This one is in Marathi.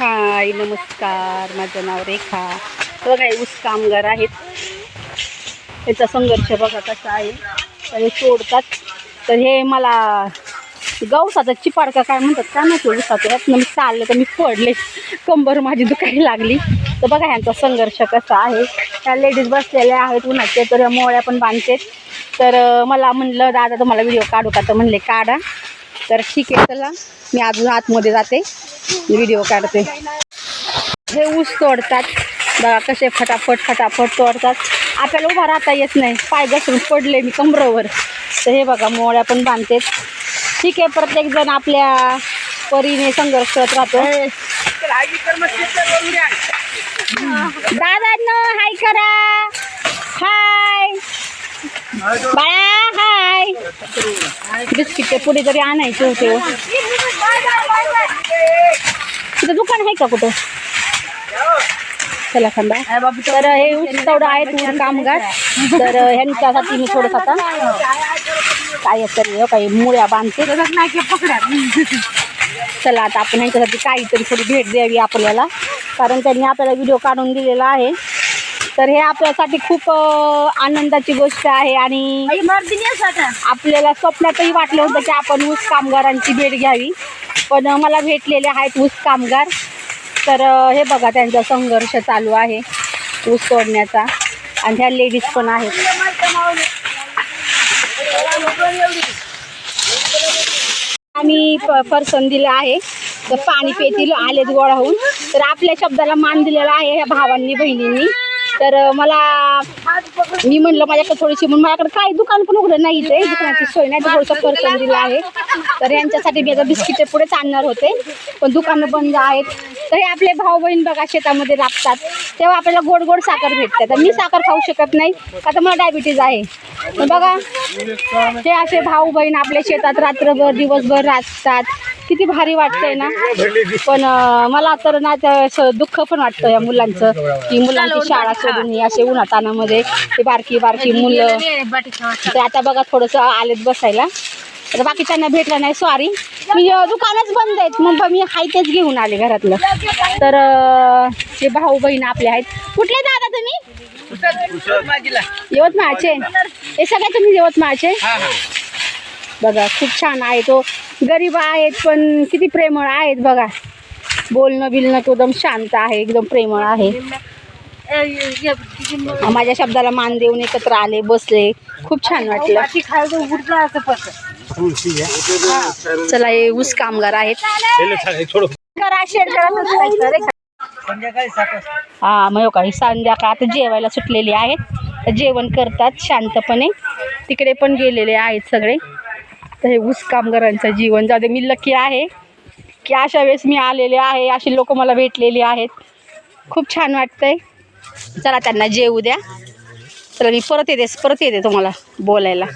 हाय नमस्कार. माझं नाव रेखा. बघा ऊस कामगार आहेत. त्याचा संघर्ष बघा कसा आहे. तर हे सोडतात. तर हे मला गवसाचा चिपाडका काय म्हणतात का माहिती ऊसाचं? यातनं मी चाललं तर मी पडले. कंबर माझी दुखायला लागली. तर बघा ह्यांचा संघर्ष कसा आहे. त्या लेडीज बसलेल्या आहेत. उन्हाचे तर मोळ्या पण बांधतेत तर मला म्हणलं दादा तुम्हाला व्हिडिओ काढू का? तर म्हणले काढा. तर ठीक आहे चला. मी अजून आतमध्ये जाते. व्हिडिओ काढते. हे ऊस तोडतात. बघा कसे फटाफट फटाफट तोडतात. आपल्याला उभा राहता येत नाही. पाय घसरून पडले मी कमरेवर. तर हे बघा मोळ्या पण बांधतेत. ठीक आहे प्रत्येक जण आपल्या परीने संघर्ष करत राहतो. दादांनो हाय करा. हाय बाळा हाय बिस्किट पुढे जरी आणायचे होते. हो. तिथं दुकान आहे का कुठं? चला खंडा तर हे तेवढं आहेत कामगार. तर ह्यांच्यासाठी मी थोडंसं आता काय तरी काही मुळ्या बांधते. चला आता आपण ह्यांच्यासाठी काहीतरी थोडी भेट द्यावी आपल्याला. कारण त्यांनी आपल्याला व्हिडिओ काढून दिलेला आहे. तर हे आपल्यासाठी खूप आनंदाची गोष्ट आहे आणि आपल्याला स्वप्नातही वाटलं होतं की आपण ऊस कामगारांची भेट घ्यावी. पण मला भेटलेले आहेत ऊस कामगार. तर हे बघा त्यांचा संघर्ष चालू आहे ऊस तोडण्याचा. आणि ह्या लेडीज पण आहेत. आम्ही प पर्सन दिलं आहे. तर पाणी पेतील आलेत गोळा होऊन. तर आपल्या शब्दाला मान दिलेला आहे ह्या भावांनी बहिणींनी. तर मला मी म्हणलं माझ्याकडे थोडीशी म्हणून माझ्याकडे काही दुकान पण उघडं नाही इथे दुकानाची सोय नाही थोडंसं परसन दिलं आहे. तर यांच्यासाठी मी आता बिस्किटे पुढेच आणणार होते. पण दुकानं बंद आहेत. तर हे आपले भाऊ बहीण बघा शेतामध्ये राबतात. तेव्हा आपल्याला गोड गोड साखर भेटते. तर मी साखर खाऊ शकत नाही. का तर मला डायबिटीज आहे. तर बघा हे असे भाऊ बहीण आपल्या शेतात रात्रभर दिवसभर राबतात. किती भारी वाटतंय ना? पण मला तर ना असं दुःख पण वाटतं या मुलांचं की मुलांची शाळा सोडून ही असे उन्हातानामध्ये ते बारकी बारकी मुलं. तर आता बघा थोडंसं आलेत बसायला. तर बाकीच्यांना भेटलं नाही सॉरी मी दुकानच बंद आहेत. मग मी हाय तेच घेऊन आले घरातलं. तर हे भाऊ बहीण आपले आहेत. कुठले दादा तुम्ही? यवतमाळचे. हे सगळे तुम्ही यवतमाळचे? बघा खूप छान आहे तो. गरीब आहेत पण किती प्रेमळ आहेत बघा. बोलणं बिलणं तो एकदम शांत आहे एकदम प्रेमळ आहे. माझ्या शब्दाला मान देऊन एकत्र आले बसले. खूप छान वाटलं. चला हे ऊस कामगार आहेत. हा मग हो का ही संध्याकाळ आता जेवायला सुटलेली आहेत. तर जेवण करतात शांतपणे. तिकडे पण गेलेले आहेत सगळे. तर हे ऊस कामगारांचं जीवन. जाऊ दे मी लकी आहे. की अशा वेळेस मी आलेले आहे अशी लोक मला भेटलेली आहेत. खूप छान वाटतंय. चला त्यांना जेवू द्या. चला मी परत येते परत येते तुम्हाला बोलायला.